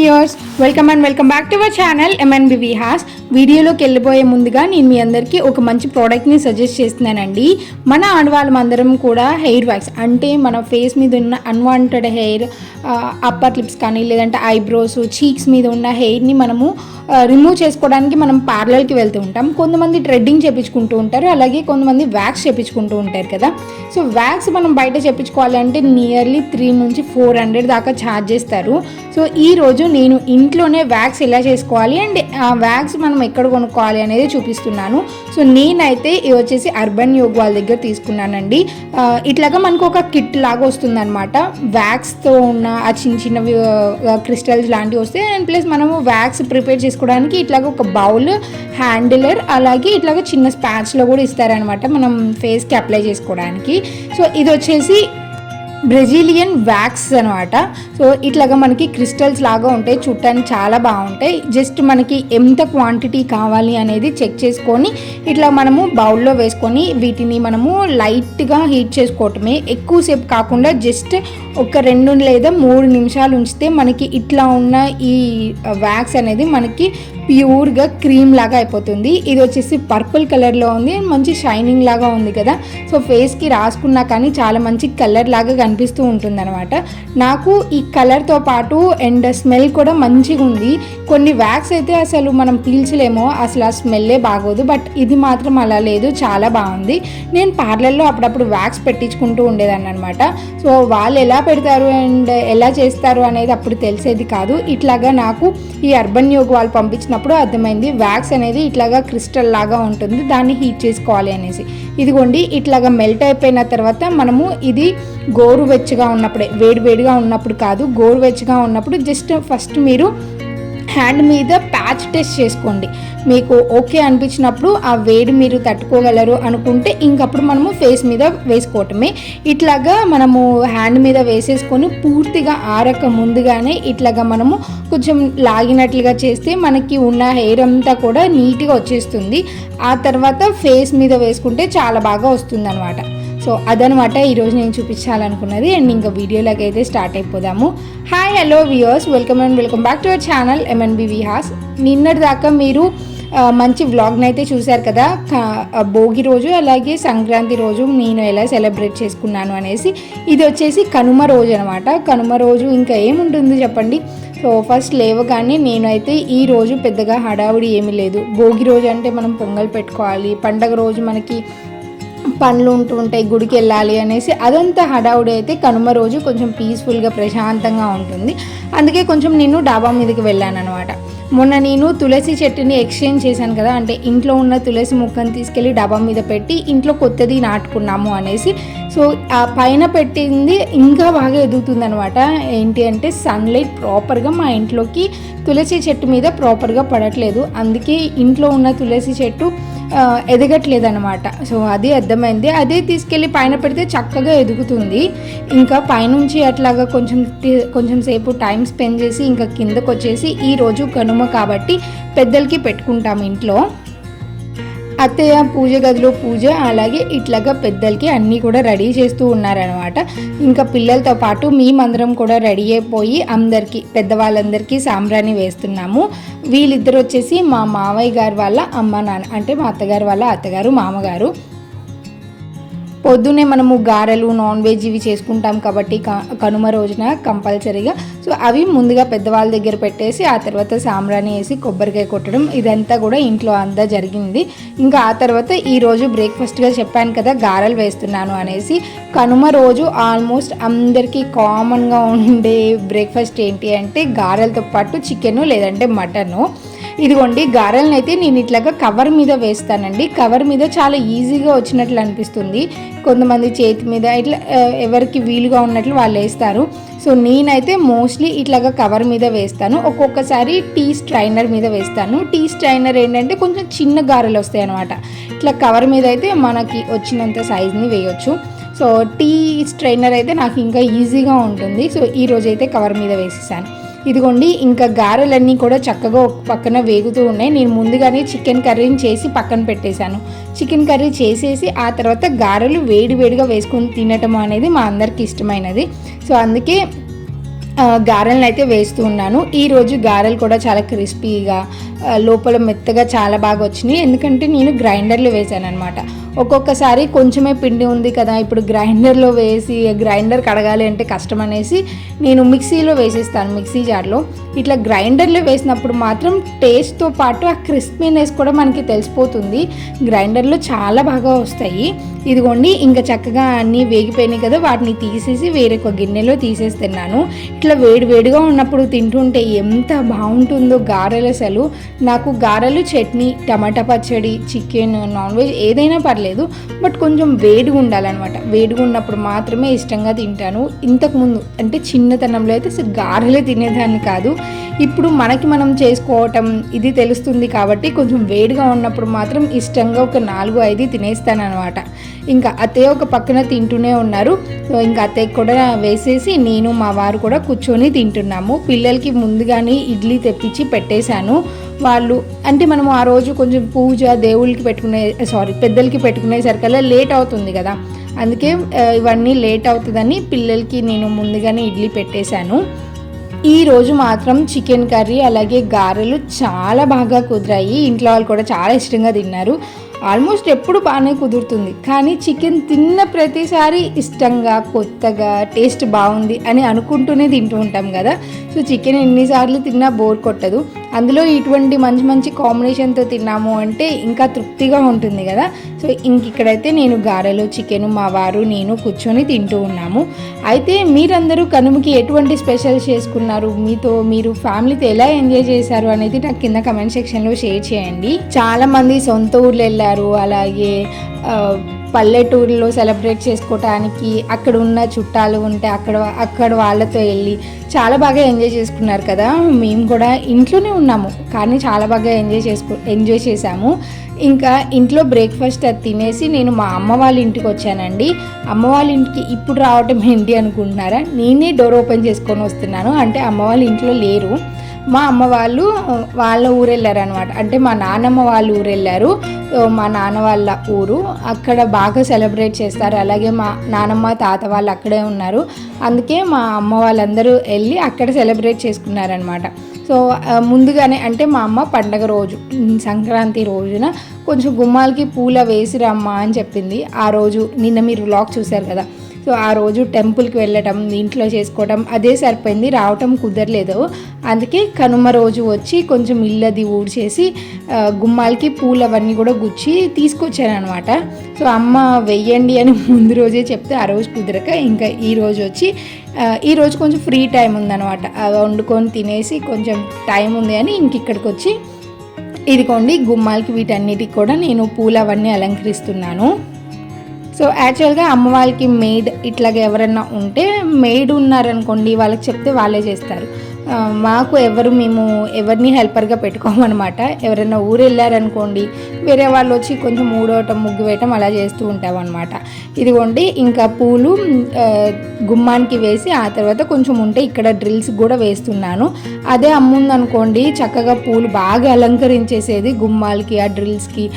Viewers welcome and welcome back to our channel MNB has వీడియోలోకి వెళ్ళిపోయే ముందుగా నేను మీ అందరికీ ఒక మంచి ప్రోడక్ట్ని సజెస్ట్ చేస్తున్నానండి. మన ఆడవాళ్ళం అందరం కూడా హెయిర్ వ్యాక్స్ అంటే మన ఫేస్ మీద ఉన్న అన్వాంటెడ్ హెయిర్ అప్పర్ లిప్స్ కానీ లేదంటే ఐబ్రోస్ చీక్స్ మీద ఉన్న హెయిర్ని మనము రిమూవ్ చేసుకోవడానికి మనం పార్లర్కి వెళ్తూ ఉంటాం. కొంతమంది ట్రెడ్డింగ్ చేపించుకుంటూ ఉంటారు. అలాగే కొంతమంది వ్యాక్స్ చేపించుకుంటూ ఉంటారు కదా. సో వ్యాక్స్ మనం బయట చేపించుకోవాలంటే నియర్లీ త్రీ నుంచి ఫోర్ హండ్రెడ్ దాకా ఛార్జ్ చేస్తారు. సో ఈ రోజు నేను ఇంట్లోనే వ్యాక్స్ ఎలా చేసుకోవాలి అండ్ ఆ వ్యాక్స్ మనం ఎక్కడ కొనుక్కోవాలి అనేది చూపిస్తున్నాను. సో నేనైతే ఇది వచ్చేసి అర్బన్ యోగ్ వాళ్ళ దగ్గర తీసుకున్నానండి. ఇట్లాగా మనకు ఒక కిట్ లాగా వస్తుందన్నమాట. వ్యాక్స్తో ఉన్న ఆ చిన్న చిన్నవి క్రిస్టల్స్ లాంటివి వస్తాయి అండ్ ప్లస్ మనము వ్యాక్స్ ప్రిపేర్ చేసుకోవడానికి ఇట్లాగ ఒక బౌల్ హ్యాండిలర్ అలాగే ఇట్లాగ చిన్న స్పాచ్లో కూడా ఇస్తారనమాట మనం ఫేస్కి అప్లై చేసుకోవడానికి. సో ఇది వచ్చేసి బ్రెజిలియన్ వ్యాక్స్ అనమాట. సో ఇట్లాగా మనకి క్రిస్టల్స్ లాగా ఉంటాయి చూడటానికి చాలా బాగుంటాయి. జస్ట్ మనకి ఎంత క్వాంటిటీ కావాలి అనేది చెక్ చేసుకొని ఇట్లా మనము బౌల్లో వేసుకొని వీటిని మనము లైట్గా హీట్ చేసుకోవటమే. ఎక్కువసేపు కాకుండా జస్ట్ ఒక రెండు లేదా మూడు నిమిషాలు ఉంచితే మనకి ఇట్లా ఉన్న ఈ వ్యాక్స్ అనేది మనకి ప్యూర్గా క్రీమ్ లాగా అయిపోతుంది. ఇది వచ్చేసి పర్పుల్ కలర్లో ఉంది. మంచి షైనింగ్ లాగా ఉంది కదా. సో ఫేస్కి రాసుకున్నా కానీ చాలా మంచి కలర్ లాగా కనిపిస్తూ ఉంటుంది అనమాట నాకు ఈ కలర్తో పాటు అండ్ స్మెల్ కూడా మంచిగా ఉంది. కొన్ని వ్యాక్స్ అయితే అసలు మనం పీల్చలేమో. అసలు ఆ స్మెల్లే బాగోదు. బట్ ఇది మాత్రం అలా లేదు. చాలా బాగుంది. నేను పార్లర్లో అప్పుడప్పుడు వ్యాక్స్ పెట్టించుకుంటూ ఉండేదాన్ని అనమాట సో వాళ్ళు ఎలా పెడతారు అండ్ ఎలా చేస్తారు అనేది అప్పుడు తెలిసేది కాదు. ఇట్లాగా నాకు ఈ అర్బన్ యోగ్ వాళ్ళు పంపించిన అప్పుడు అర్థమైంది వ్యాక్స్ అనేది ఇట్లాగా క్రిస్టల్ లాగా ఉంటుంది దాన్ని హీట్ చేసుకోవాలి అనేసి. ఇదిగోండి ఇట్లాగా మెల్ట్ అయిపోయిన తర్వాత మనము ఇది గోరువెచ్చగా ఉన్నప్పుడే వేడి వేడిగా ఉన్నప్పుడు కాదు గోరువెచ్చగా ఉన్నప్పుడు జస్ట్ ఫస్ట్ మీరు హ్యాండ్ మీద ప్యాచ్ టెస్ట్ చేసుకోండి. మీకు ఓకే అనిపించినప్పుడు ఆ వేడి మీరు తట్టుకోగలరు అనుకుంటే ఇంకప్పుడు మనము ఫేస్ మీద వేసుకోవటమే. ఇట్లాగా మనము హ్యాండ్ మీద వేసేసుకొని పూర్తిగా ఆరక ముందుగానే ఇట్లాగా మనము కొంచెం లాగినట్లుగా చేస్తే మనకి ఉన్న హెయిర్ అంతా కూడా నీట్గా వచ్చేస్తుంది. ఆ తర్వాత ఫేస్ మీద వేసుకుంటే చాలా బాగా వస్తుంది సో అదనమాట ఈరోజు నేను చూపించాలనుకున్నది అండ్ ఇంకా వీడియోలోకి అయితే start అయిపోదాము. Hi hello viewers welcome and welcome back to our channel MNB Vihaas నిన్నటి దాకా మీరు మంచి వ్లాగ్ని అయితే చూశారు కదా? భోగి రోజు అలాగే సంక్రాంతి రోజు నేను ఎలా సెలబ్రేట్ చేసుకున్నాను అనేసి ఇది వచ్చేసి కనుమ రోజు అనమాట కనుమ రోజు ఇంకా ఏముంటుంది చెప్పండి? సో ఫస్ట్ లేవగానే నేనైతే ఈ రోజు పెద్దగా హడావుడి ఏమీ లేదు. భోగి రోజు అంటే మనం పొంగల్ పెట్టుకోవాలి. పండగ రోజు మనకి పనులు ఉంటూ ఉంటాయి గుడికి వెళ్ళాలి అనేసి అదంతా హడావుడి అయితే కనుమ రోజు కొంచెం పీస్ఫుల్గా ప్రశాంతంగా ఉంటుంది. అందుకే కొంచెం నేను డాబా మీదకి వెళ్ళాను అనమాట మొన్న నేను తులసి చెట్టుని ఎక్స్చేంజ్ చేశాను కదా అంటే ఇంట్లో ఉన్న తులసి మొక్కను తీసుకెళ్ళి డాబా మీద పెట్టి ఇంట్లో కొత్తది నాటుకున్నాము అనేసి సో ఆ పైన పెట్టింది ఇంకా బాగా ఎదుగుతుంది అనమాట ఏంటి అంటే సన్లైట్ ప్రాపర్గా మా ఇంట్లోకి తులసి చెట్టు మీద ప్రాపర్గా పడట్లేదు. అందుకే ఇంట్లో ఉన్న తులసి చెట్టు ఎదగట్లేదు అనమాట సో అది అర్థమైంది. అదే తీసుకెళ్ళి పైన పెడితే చక్కగా ఎదుగుతుంది. ఇంకా పైనుంచి అట్లాగా కొంచెం కొంచెం సేపు టైం స్పెండ్ చేసి ఇంకా కిందకు వచ్చేసి ఈ రోజు కనుమ కాబట్టి పెద్దలకి పెట్టుకుంటాం ఇంట్లో. అత్తయ్య పూజ గదిలో పూజ అలాగే ఇట్లాగా పెద్దలకి అన్నీ కూడా రెడీ చేస్తూ ఉన్నారనమాట ఇంకా పిల్లలతో పాటు మేమందరం కూడా రెడీ అయిపోయి అందరికీ పెద్దవాళ్ళందరికీ సాంబ్రాణి వేస్తున్నాము. వీళ్ళిద్దరు వచ్చేసి మా మావయ్య గారు వాళ్ళ అమ్మ నాన్న అంటే మా అత్తగారు వాళ్ళ అత్తగారు మామగారు. పొద్దునే మనము గారెలు నాన్ వెజ్ ఇవి చేసుకుంటాం కాబట్టి క- కనుమ రోజున కంపల్సరీగా. సో అవి ముందుగా పెద్దవాళ్ళ దగ్గర పెట్టేసి ఆ తర్వాత సాంబ్రాణి వేసి కొబ్బరికాయ కొట్టడం ఇదంతా కూడా ఇంట్లో అంతా జరిగింది. ఇంకా ఆ తర్వాత ఈరోజు బ్రేక్ఫాస్ట్గా చెప్పాను కదా గారెలు వేస్తున్నాను అనేసి. కనుమ రోజు ఆల్మోస్ట్ అందరికీ కామన్గా ఉండే బ్రేక్ఫాస్ట్ ఏంటి అంటే గారెలతో పాటు చికెను లేదంటే మటను ఇదిగోండి గారెలను అయితే నేను ఇట్లాగా కవర్ మీద వేస్తానండి. కవర్ మీద చాలా ఈజీగా వచ్చినట్లు అనిపిస్తుంది. కొంతమంది చేతి మీద ఇట్లా ఎవరికి వీలుగా ఉన్నట్లు వాళ్ళు వేస్తారు. సో నేనైతే మోస్ట్లీ ఇట్లాగా కవర్ మీద వేస్తాను. ఒక్కొక్కసారి టీ స్ట్రైనర్ మీద వేస్తాను. టీ స్ట్రైనర్ ఏంటంటే కొంచెం చిన్న గారెలు వస్తాయి అనమాట ఇట్లా కవర్ మీద అయితే మనకి వచ్చినంత సైజ్ని వేయొచ్చు. సో టీ స్ట్రైనర్ అయితే నాకు ఇంకా ఈజీగా ఉంటుంది. సో ఈ కవర్ మీద వేసేసాను. ఇదిగోండి ఇంకా గారెలన్నీ కూడా చక్కగా ఒక పక్కన వేగుతూ ఉన్నాయి. నేను ముందుగానే చికెన్ కర్రీని చేసి పక్కన పెట్టేశాను. చికెన్ కర్రీ చేసేసి ఆ తర్వాత గారెలు వేడి వేడిగా వేసుకొని తినటం అనేది మా అందరికి ఇష్టమైనది. సో అందుకే గారెలను అయితే వేస్తూ ఉన్నాను. ఈరోజు గారెలు కూడా చాలా క్రిస్పీగా లోపల మెత్తగా చాలా బాగా వచ్చినాయి. ఎందుకంటే నేను గ్రైండర్లో వేసాను అనమాట ఒక్కొక్కసారి కొంచెమే పిండి ఉంది కదా ఇప్పుడు గ్రైండర్లో వేసి గ్రైండర్ కడగాలి అంటే కష్టం అనేసి నేను మిక్సీలో వేసేస్తాను మిక్సీ జార్లో. ఇట్లా గ్రైండర్లో వేసినప్పుడు మాత్రం టేస్ట్తో పాటు ఆ క్రిస్పీనెస్ కూడా మనకి తెలిసిపోతుంది. గ్రైండర్లో చాలా బాగా వస్తాయి. ఇదిగోండి ఇంకా చక్కగా అన్నీ వేగిపోయినాయి కదా వాటిని తీసేసి వేరే ఒక గిన్నెలో తీసేస్తున్నాను ఇట్లా వేడి వేడిగా ఉన్నప్పుడు తింటుంటే ఎంత బాగుంటుందో గారెలు అసలు. నాకు గారెలు చట్నీ టమాటా పచ్చడి చికెన్ నాన్ వెజ్ ఏదైనా పర్లేదు. బట్ కొంచెం వేడిగా ఉండాలన్నమాట. వేడిగా ఉన్నప్పుడు మాత్రమే ఇష్టంగా తింటాను. ఇంతకుముందు అంటే చిన్నతనంలో అయితే అసలు గారెలే తినేదాన్ని కాదు. ఇప్పుడు మనకి మనం చేసుకోవటం ఇది తెలుస్తుంది కాబట్టి కొంచెం వేడిగా ఉన్నప్పుడు మాత్రం ఇష్టంగా ఒక నాలుగు ఐదు తినేస్తాను అనమాట ఇంకా అత్తయ్య ఒక పక్కన తింటూనే ఉన్నారు. సో ఇంకా అత్తయ్య కూడా వేసేసి నేను మా వారు కూడా కూర్చొని తింటున్నాము. పిల్లలకి ముందుగానే ఇడ్లీ తెప్పించి పెట్టేశాను. వాళ్ళు అంటే మనం ఆ రోజు కొంచెం పూజ దేవుళ్ళకి పెట్టుకునే సారీ పెద్దలకి పెట్టుకునేసరికల్లా లేట్ అవుతుంది కదా. అందుకే ఇవన్నీ లేట్ అవుతుందని పిల్లలకి నేను ముందుగానే ఇడ్లీ పెట్టేశాను. ఈరోజు మాత్రం చికెన్ కర్రీ అలాగే గారెలు చాలా బాగా కుదిరాయి. ఇంట్లో వాళ్ళు కూడా చాలా ఇష్టంగా తిన్నారు. ఆల్మోస్ట్ ఎప్పుడు బాగానే కుదురుతుంది. కానీ చికెన్ తిన్న ప్రతిసారి ఇష్టంగా కొత్తగా టేస్ట్ బాగుంది అని అనుకుంటూనే తింటూ ఉంటాం కదా. సో చికెన్ ఎన్నిసార్లు తిన్నా బోర్ కొట్టదు. అందులో ఇటువంటి మంచి మంచి కాంబినేషన్తో తిన్నాము అంటే ఇంకా తృప్తిగా ఉంటుంది కదా. సో ఇంక ఇక్కడైతే నేను గారెలో చికెన్ మా వారు నేను కూర్చొని తింటూ ఉన్నాము. అయితే మీరందరూ కనుమకి ఎటువంటి స్పెషల్స్ చేసుకున్నారు? మీతో మీరు ఫ్యామిలీతో ఎలా ఎంజాయ్ చేశారు అనేది నాకు కింద కమెంట్ సెక్షన్లో షేర్ చేయండి. చాలామంది సొంత ఊర్లు వెళ్ళారు అలాగే పల్లెటూరులో సెలబ్రేట్ చేసుకోవటానికి అక్కడ ఉన్న చుట్టాలు ఉంటే అక్కడ అక్కడ వాళ్ళతో వెళ్ళి చాలా బాగా ఎంజాయ్ చేసుకున్నారు కదా. మేము కూడా ఇంట్లోనే ఉన్నాము కానీ చాలా బాగా ఎంజాయ్ చేసుకో ఎంజాయ్ చేసాము ఇంకా ఇంట్లో బ్రేక్ఫాస్ట్ అది తినేసి నేను మా అమ్మ వాళ్ళ ఇంటికి వచ్చానండి. అమ్మ వాళ్ళ ఇంటికి ఇప్పుడు రావటం ఏంటి అనుకుంటున్నారా? నేనే డోర్ ఓపెన్ చేసుకొని వస్తున్నాను అంటే అమ్మ వాళ్ళ ఇంట్లో లేరు. మా అమ్మ వాళ్ళు వాళ్ళ ఊరు వెళ్ళారు అనమాట అంటే మా నాన్నమ్మ వాళ్ళు ఊరు వెళ్ళారు. మా నాన్న వాళ్ళ ఊరు. అక్కడ బాగా సెలబ్రేట్ చేస్తారు. అలాగే మా నానమ్మ తాత వాళ్ళు అక్కడే ఉన్నారు. అందుకే మా అమ్మ వాళ్ళందరూ వెళ్ళి అక్కడ సెలబ్రేట్ చేసుకున్నారనమాట సో ముందుగానే అంటే మా అమ్మ పండగ రోజు సంక్రాంతి రోజున కొంచెం గుమ్మాలకి పూల వేసి రమ్మా అని చెప్పింది. ఆ రోజు నిన్న మీరు వ్లాగ్ చూశారు కదా. సో ఆ రోజు టెంపుల్కి వెళ్ళటం ఇంట్లో చేసుకోవటం అదే సరిపోయింది. రావటం కుదరలేదు. అందుకే కనుమ రోజు వచ్చి కొంచెం ఇల్లది ఊడ్చేసి గుమ్మాలకి పూలు అవన్నీ కూడా గుచ్చి తీసుకొచ్చాను అనమాట సో అమ్మ వెయ్యండి అని ముందు రోజే చెప్తే ఆ రోజు కుదరక ఇంకా ఈ రోజు వచ్చి ఈ రోజు కొంచెం ఫ్రీ టైం ఉందన్నమాట. వండుకొని తినేసి కొంచెం టైం ఉంది అని ఇంక ఇక్కడికి వచ్చి ఇదిగోండి గుమ్మాలకి వీటన్నిటికి కూడా నేను పూలు అవన్నీ అలంకరిస్తున్నాను. సో యాక్చువల్గా అమ్మ వాళ్ళకి మెయిడ్ ఇట్లాగా ఎవరన్నా ఉంటే మెయిడ్ ఉన్నారనుకోండి వాళ్ళకి చెప్తే వాళ్ళే చేస్తారు. మాకు ఎవరు మేము ఎవరిని హెల్పర్గా పెట్టుకోమన్నమాట ఎవరైనా ఊరు వెళ్ళారనుకోండి వేరే వాళ్ళు వచ్చి కొంచెం మూడవటం ముగ్గు వేయటం అలా చేస్తూ ఉంటామన్నమాట ఇదిగోండి ఇంకా పూలు గుమ్మానికి వేసి ఆ తర్వాత కొంచెం ఉంటే ఇక్కడ డ్రిల్స్ కూడా వేస్తున్నాను. అదే అమ్ముందనుకోండి చక్కగా పూలు బాగా అలంకరించేసేది గుమ్మాలకి ఆ డ్రిల్స్కి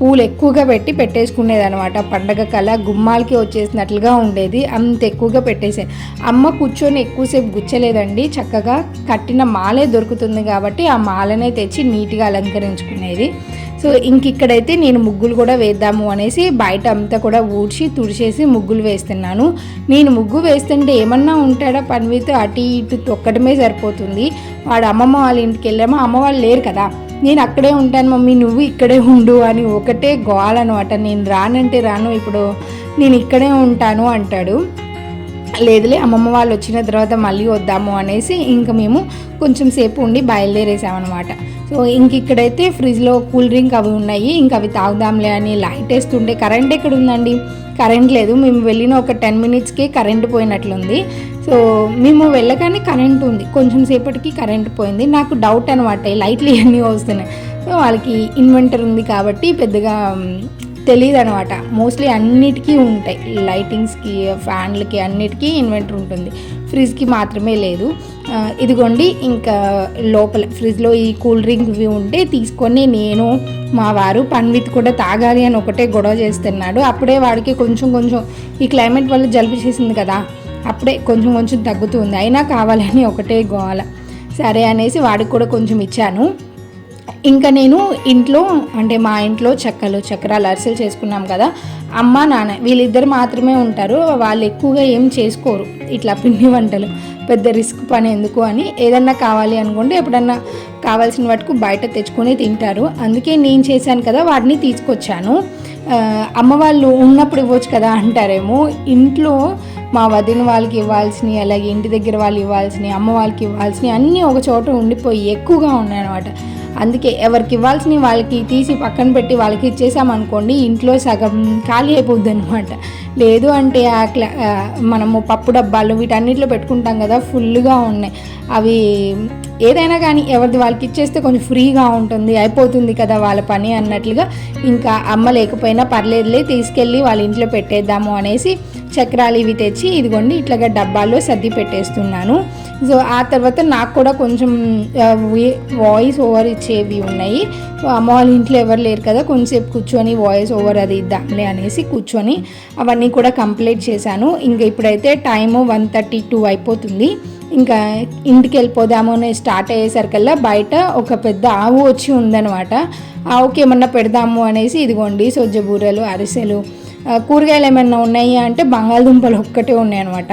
పూలు ఎక్కువగా పెట్టి పెట్టేసుకునేది అనమాట పండగ కళ గుమ్మాలకి వచ్చేసినట్లుగా ఉండేది అంత ఎక్కువగా పెట్టేసేది అమ్మ కూర్చొని ఎక్కువసేపు గుచ్చలేదండి చక్కగా కట్టిన మాలే దొరుకుతుంది కాబట్టి ఆ మాలనే తెచ్చి నీట్గా అలంకరించుకునేది. సో ఇంక ఇక్కడైతే నేను ముగ్గులు కూడా వేద్దాము అనేసి బయట అంతా కూడా ఊడ్చి తుడిచేసి ముగ్గులు వేస్తున్నాను. నేను ముగ్గు వేస్తుంటే ఏమన్నా ఉంటాడా పనివితో? అటు ఇటు తొక్కడమే సరిపోతుంది. వాడు అమ్మమ్మ వాళ్ళ ఇంటికి వెళ్ళామో? అమ్మ వాళ్ళు లేరు కదా. నేను అక్కడే ఉంటాను మమ్మీ నువ్వు ఇక్కడే ఉండు అని ఒకటే గోల్ నేను రానంటే రాను ఇప్పుడు నేను ఇక్కడే ఉంటాను అంటాడు. లేదులే అమ్మమ్మ వాళ్ళు వచ్చిన తర్వాత మళ్ళీ వద్దాము అనేసి ఇంకా మేము కొంచెం సేపు ఉండి బయలుదేరేసామన్నమాట. సో ఇంక ఇక్కడైతే ఫ్రిడ్జ్లో కూల్ డ్రింక్ అవి ఉన్నాయి ఇంకా అవి తాగుదాంలే అని లైట్ వేస్తుంటే కరెంట్ ఎక్కడ ఉందండి కరెంట్ లేదు మేము వెళ్ళిన ఒక టెన్ మినిట్స్కి కరెంట్ పోయినట్లుంది. సో మేము వెళ్ళగానే కరెంట్ ఉంది కొంచెం సేపటికి కరెంట్ పోయింది. నాకు డౌట్ అనమాట లైట్లు ఇవన్నీ వస్తున్నాయి. సో వాళ్ళకి ఇన్వెంటర్ ఉంది కాబట్టి పెద్దగా తెలియదు అనమాట మోస్ట్లీ అన్నిటికీ ఉంటాయి. లైటింగ్స్కి ఫ్యాన్లకి అన్నిటికీ ఇన్వెంటర్ ఉంటుంది. ఫ్రిడ్జ్కి మాత్రమే లేదు. ఇదిగోండి ఇంకా లోపల ఫ్రిడ్జ్లో ఈ కూల్ డ్రింక్ ఇవి ఉంటే తీసుకొని నేను మా వారు పన్విత్ కూడా తాగాలి అని ఒకటే గొడవ చేస్తున్నాడు. అప్పుడే వాడికి కొంచెం కొంచెం ఈ క్లైమేట్ వల్ల జలుబు చేసింది కదా అప్పుడే కొంచెం కొంచెం తగ్గుతుంది అయినా కావాలని ఒకటే గోల. సరే అనేసి వాడికి కూడా కొంచెం ఇచ్చాను. ఇంకా నేను ఇంట్లో అంటే మా ఇంట్లో చెక్కలు చక్రాలు అరిసెలు చేసుకున్నాం కదా. అమ్మ నాన్న వీళ్ళిద్దరు మాత్రమే ఉంటారు. వాళ్ళు ఎక్కువగా ఏం చేసుకోరు. ఇట్లా పిండి వంటలు. పెద్ద రిస్క్ పని ఎందుకు అని ఏదన్నా కావాలి అనుకుంటే ఎప్పుడన్నా కావాల్సిన వాటికి బయట తెచ్చుకొని తింటారు. అందుకే నేను చేశాను కదా వాటిని తీసుకొచ్చాను. అమ్మ వాళ్ళు ఉన్నప్పుడు ఇవ్వచ్చు కదా అంటారేమో. ఇంట్లో మా వదిన వాళ్ళకి ఇవ్వాల్సినవి అలాగే ఇంటి దగ్గర వాళ్ళు ఇవ్వాల్సినవి అమ్మ వాళ్ళకి ఇవ్వాల్సినవి అన్నీ ఒక చోట ఉండిపోయి ఎక్కువగా ఉన్నాయన్నమాట. అందుకే ఎవరికి ఇవ్వాల్సినవి వాళ్ళకి తీసి పక్కన పెట్టి వాళ్ళకి ఇచ్చేసామనుకోండి ఇంట్లో సగం ఖాళీ అయిపోద్ది అనమాట లేదు అంటే ఆ క్లా మనము పప్పు డబ్బాలు వీటన్నిటిలో పెట్టుకుంటాం కదా ఫుల్గా ఉన్నాయి. అవి ఏదైనా కానీ ఎవరిది వాళ్ళకి ఇచ్చేస్తే కొంచెం ఫ్రీగా ఉంటుంది అయిపోతుంది కదా వాళ్ళ పని అన్నట్లుగా. ఇంకా అమ్మ లేకపోయినా పర్లేదులే తీసుకెళ్ళి వాళ్ళ ఇంట్లో పెట్టేద్దాము అనేసి చక్రాలు ఇవి తెచ్చి ఇదిగోండి ఇట్లాగా డబ్బాల్లో సర్ది పెట్టేస్తున్నాను. సో ఆ తర్వాత నాకు కూడా కొంచెం వాయిస్ ఓవర్ ఇచ్చేవి ఉన్నాయి. సో అమ్మ వాళ్ళ ఇంట్లో ఎవరు లేరు కదా కొంచెంసేపు కూర్చొని వాయిస్ ఓవర్ అది ఇద్దాంలే అనేసి కూర్చొని అవన్నీ కూడా కంప్లీట్ చేశాను. ఇంకా ఇప్పుడైతే టైము వన్ థర్టీ టూ అయిపోతుంది. ఇంకా ఇంటికి వెళ్ళిపోదాము అని స్టార్ట్ అయ్యేసరికల్లా బయట ఒక పెద్ద ఆవు వచ్చి ఉందనమాట ఆవుకి ఏమన్నా పెడదాము అనేసి ఇదిగోండి సొజ్జ బూరెలు అరిసెలు కూరగాయలు ఏమన్నా ఉన్నాయి అంటే బంగాళదుంపలు ఒక్కటే ఉన్నాయన్నమాట.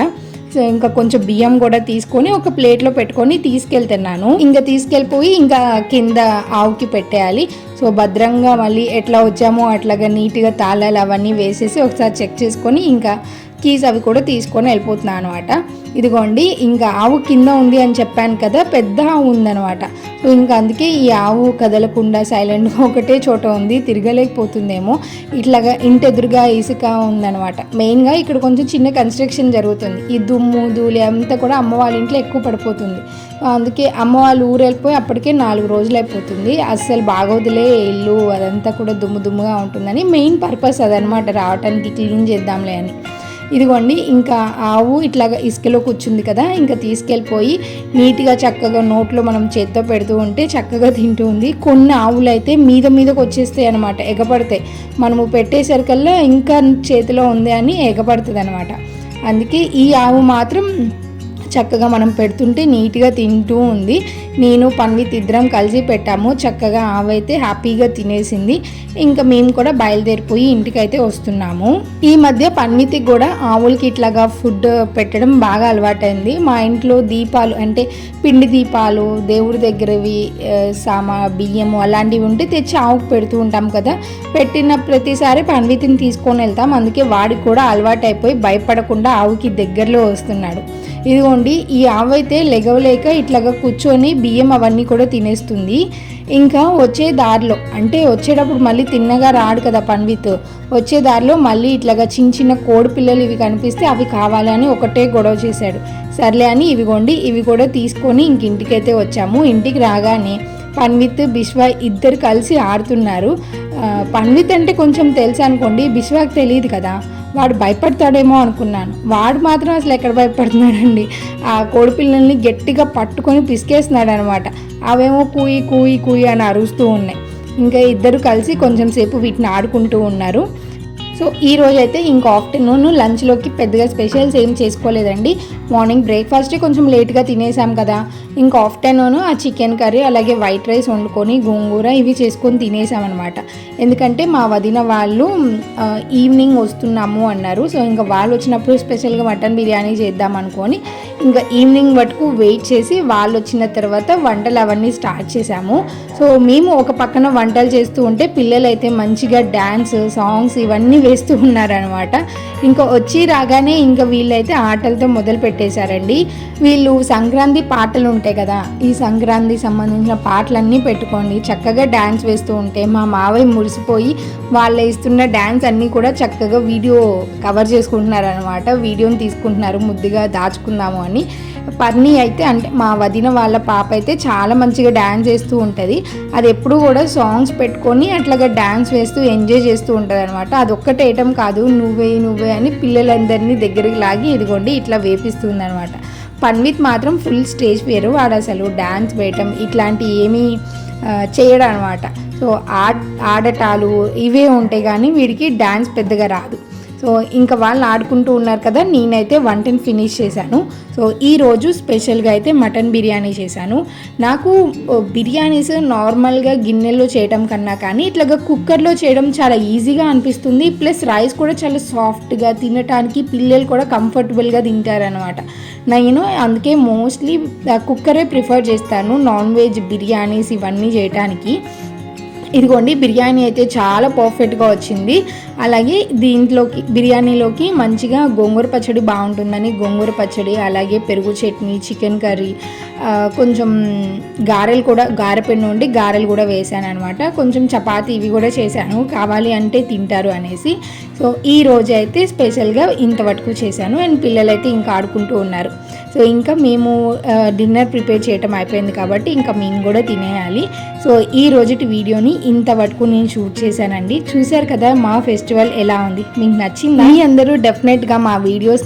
సో ఇంకా కొంచెం బియ్యం కూడా తీసుకొని ఒక ప్లేట్లో పెట్టుకొని తీసుకెళ్తున్నాను. ఇంకా తీసుకెళ్ళిపోయి ఇంకా కింద ఆవుకి పెట్టేయాలి. సో భద్రంగా మళ్ళీ ఎట్లా వచ్చామో అట్లాగా నీట్గా తాళాలు అవన్నీ వేసేసి ఒకసారి చెక్ చేసుకొని ఇంకా కీస్ అవి కూడా తీసుకొని వెళ్ళిపోతున్నాను అనమాట. ఇదిగోండి ఇంకా ఆవు కింద ఉంది అని చెప్పాను కదా పెద్ద ఆవు ఉందనమాట. సో ఇంకా అందుకే ఈ ఆవు కదలకుండా సైలెంట్గా ఒకటే చోట ఉంది తిరగలేకపోతుందేమో. ఇట్లాగా ఇంటెదురుగా ఇసుక ఉందనమాట. మెయిన్గా ఇక్కడ కొంచెం చిన్న కన్స్ట్రక్షన్ జరుగుతుంది. ఈ దుమ్ము ధూళి అంతా కూడా అమ్మ వాళ్ళ ఇంట్లో ఎక్కువ పడిపోతుంది. అందుకే అమ్మ వాళ్ళు ఊరు వెళ్ళిపోయి అప్పటికే నాలుగు రోజులు అయిపోతుంది. అస్సలు బాగోదులే ఇల్లు అదంతా కూడా దుమ్ము దుమ్ముగా ఉంటుందని మెయిన్ పర్పస్ అదనమాట రావటానికి క్లీన్ చేద్దాంలే అని. ఇదిగోండి ఇంకా ఆవు ఇట్లాగా ఇసుకలో కూర్చుంది కదా ఇంకా తీసుకెళ్ళిపోయి నీట్గా చక్కగా నోట్లో మనం చేత్తో పెడుతూ ఉంటే చక్కగా తింటూ ఉంది. కొన్ని ఆవులు అయితే మీద మీదకి వచ్చేస్తాయి అనమాట ఎగపడతాయి మనము పెట్టేసరికల్లా ఇంకా చేతిలో ఉంది అని ఎగపడుతుంది అనమాట అందుకే ఈ ఆవు మాత్రం చక్కగా మనం పెడుతుంటే నీట్గా తింటూ ఉంది. నేను పన్విత్ ఇద్దరం కలిసి పెట్టాము. చక్కగా ఆవైతే హ్యాపీగా తినేసింది. ఇంకా మేము కూడా బయలుదేరిపోయి ఇంటికైతే వస్తున్నాము. ఈ మధ్య పన్విత్కి కూడా ఆవులకి ఇట్లాగా ఫుడ్ పెట్టడం బాగా అలవాటైంది. మా ఇంట్లో దీపాలు అంటే పిండి దీపాలు దేవుడి దగ్గరవి సామా బియ్యము అలాంటివి ఉంటే తెచ్చి ఆవుకు పెడుతూ ఉంటాం కదా. పెట్టిన ప్రతిసారి పన్వితిని తీసుకొని వెళ్తాం. అందుకే వాడికి కూడా అలవాటైపోయి భయపడకుండా ఆవుకి దగ్గరలో వస్తున్నాడు. ఇదిగోండి ఈ ఆవు అయితే లెగవలేక ఇట్లాగా కూర్చొని బియ్యం అవన్నీ కూడా తినేస్తుంది. ఇంకా వచ్చే దారిలో అంటే వచ్చేటప్పుడు మళ్ళీ తిన్నగా రాడు కదా పన్విత్. వచ్చే దారిలో మళ్ళీ ఇట్లాగా చిన్న చిన్న కోడి పిల్లలు ఇవి కనిపిస్తే అవి కావాలని ఒకటే గొడవ చేశాడు. సర్లే అని ఇవిగోండి ఇవి కూడా తీసుకొని ఇంక ఇంటికైతే వచ్చాము. ఇంటికి రాగానే పన్విత్ బిశ్వ ఇద్దరు కలిసి ఆడుతున్నారు. పన్విత్ అంటే కొంచెం తెలుసు అనుకోండి బిశ్వాకి తెలియదు కదా. వాడు భయపడతాడేమో అనుకున్నాను. వాడు మాత్రం అసలు ఎక్కడ భయపడుతున్నాడండి? ఆ కోడిపిల్లల్ని గట్టిగా పట్టుకొని పిసికేస్తున్నాడు అనమాట అవేమో కూయి కూయి కూయి అని అరుస్తూ ఉన్నాయి. ఇంకా ఇద్దరు కలిసి కొంచెం సేపు వీటిని ఆడుకుంటూ ఉన్నారు. సో ఈ రోజు అయితే ఇంకా ఆఫ్టర్నూన్ లంచ్లోకి పెద్దగా స్పెషల్స్ ఏం చేసుకోలేదండి. మార్నింగ్ బ్రేక్ఫాస్టే కొంచెం లేట్గా తినేసాం కదా. ఇంకా ఆఫ్టర్నూన్ ఆ చికెన్ కర్రీ అలాగే వైట్ రైస్ వండుకొని గోంగూర ఇవి చేసుకొని తినేసామన్నమాట. ఎందుకంటే మా వదిన వాళ్ళు ఈవినింగ్ వస్తున్నాము అన్నారు. సో ఇంకా వాళ్ళు వచ్చినప్పుడు స్పెషల్గా మటన్ బిర్యానీ చేద్దాం అనుకొని ఇంకా ఈవినింగ్ వరకు వెయిట్ చేసి వాళ్ళు వచ్చిన తర్వాత వంటలు అవన్నీ స్టార్ట్ చేశాము సో మేము ఒక పక్కన వంటలు చేస్తూ ఉంటే పిల్లలు అయితే మంచిగా డ్యాన్స్ సాంగ్స్ ఇవన్నీ వేస్తూ ఉన్నారనమాట ఇంకా వచ్చి రాగానే ఇంకా వీళ్ళైతే ఆటలతో మొదలు పెట్టేశారండి. వీళ్ళు సంక్రాంతి పాటలు ఉంటాయి కదా ఈ సంక్రాంతి సంబంధించిన పాటలన్నీ పెట్టుకోండి. చక్కగా డ్యాన్స్ వేస్తూ ఉంటే మా మావయ్య మురిసిపోయి వాళ్ళు ఇస్తున్న డ్యాన్స్ అన్నీ కూడా చక్కగా వీడియో కవర్ చేసుకుంటున్నారు అనమాట వీడియోని తీసుకుంటున్నారు ముద్దుగా దాచుకుందాము అని. పర్ని అయితే అంటే మా వదిన వాళ్ళ పాప అయితే చాలా మంచిగా డ్యాన్స్ చేస్తూ ఉంటుంది. అది ఎప్పుడు కూడా సాంగ్స్ పెట్టుకొని అట్లాగా డ్యాన్స్ వేస్తూ ఎంజాయ్ చేస్తూ ఉంటుంది అనమాట అది ఒక్కటే కాదు నువ్వే నువ్వే అని పిల్లలందరినీ దగ్గరికి లాగి ఇదిగోండి ఇట్లా వేపిస్తుంది అనమాట పన్విత్ మాత్రం ఫుల్ స్టేజ్ పేరు వాడు అసలు డ్యాన్స్ వేయటం ఇట్లాంటి ఏమీ చేయడం అనమాట సో ఆడటాలు ఇవే ఉంటాయి కానీ వీడికి డ్యాన్స్ పెద్దగా రాదు. సో ఇంకా వాళ్ళు ఆడుకుంటూ ఉన్నారు కదా నేనైతే వంటని ఫినిష్ చేశాను. సో ఈరోజు స్పెషల్గా అయితే మటన్ బిర్యానీ చేశాను. నాకు బిర్యానీస్ నార్మల్గా గిన్నెలో చేయడం కన్నా కానీ ఇట్లాగా కుక్కర్లో చేయడం చాలా ఈజీగా అనిపిస్తుంది. ప్లస్ రైస్ కూడా చాలా సాఫ్ట్గా తినటానికి పిల్లలు కూడా కంఫర్టబుల్గా తింటారనమాట నేను అందుకే మోస్ట్లీ కుక్కరే ప్రిఫర్ చేస్తాను నాన్ వెజ్ బిర్యానీస్ ఇవన్నీ చేయటానికి. ఇదిగోండి బిర్యానీ అయితే చాలా పర్ఫెక్ట్గా వచ్చింది. అలాగే దీంట్లోకి బిర్యానీలోకి మంచిగా గోంగూర పచ్చడి బాగుంటుందని గోంగూర పచ్చడి అలాగే పెరుగు చట్నీ చికెన్ కర్రీ కొంచెం గారెలు కూడా గారెపిండి ఉండి గారెలు కూడా వేసాను అనమాట కొంచెం చపాతీ ఇవి కూడా చేశాను. కావాలి అంటే తింటారు అనేసి. సో ఈ రోజు అయితే స్పెషల్గా ఇంతవరకు చేశాను. అండ్ పిల్లలైతే ఇంకా ఆడుకుంటూ ఉన్నారు. సో ఇంకా మేము డిన్నర్ ప్రిపేర్ చేయటం అయిపోయింది కాబట్టి ఇంకా మేము కూడా తినేయాలి. సో ఈ రోజుటి వీడియోని ఇంతవరకు నేను షూట్ చేశానండి. చూశారు కదా మా ఫెస్టివల్ ఎలా ఉంది? మీకు నచ్చిందా? మీ అందరూ డెఫినెట్గా మా వీడియోస్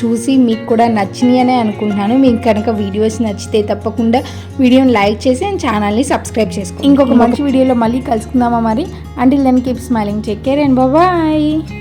చూసి మీకు కూడా నచ్చినాయి అనే అనుకుంటున్నాను. మీకు కనుక వీడియోస్ నచ్చితే తప్పకుండా వీడియోని లైక్ చేసి అండ్ ఛానల్ని సబ్స్క్రైబ్ చేసుకోండి. ఇంకొక మంచి వీడియోలో మళ్ళీ కలుసుకుందామా మరి? Until then keep smiling. Take care and bye.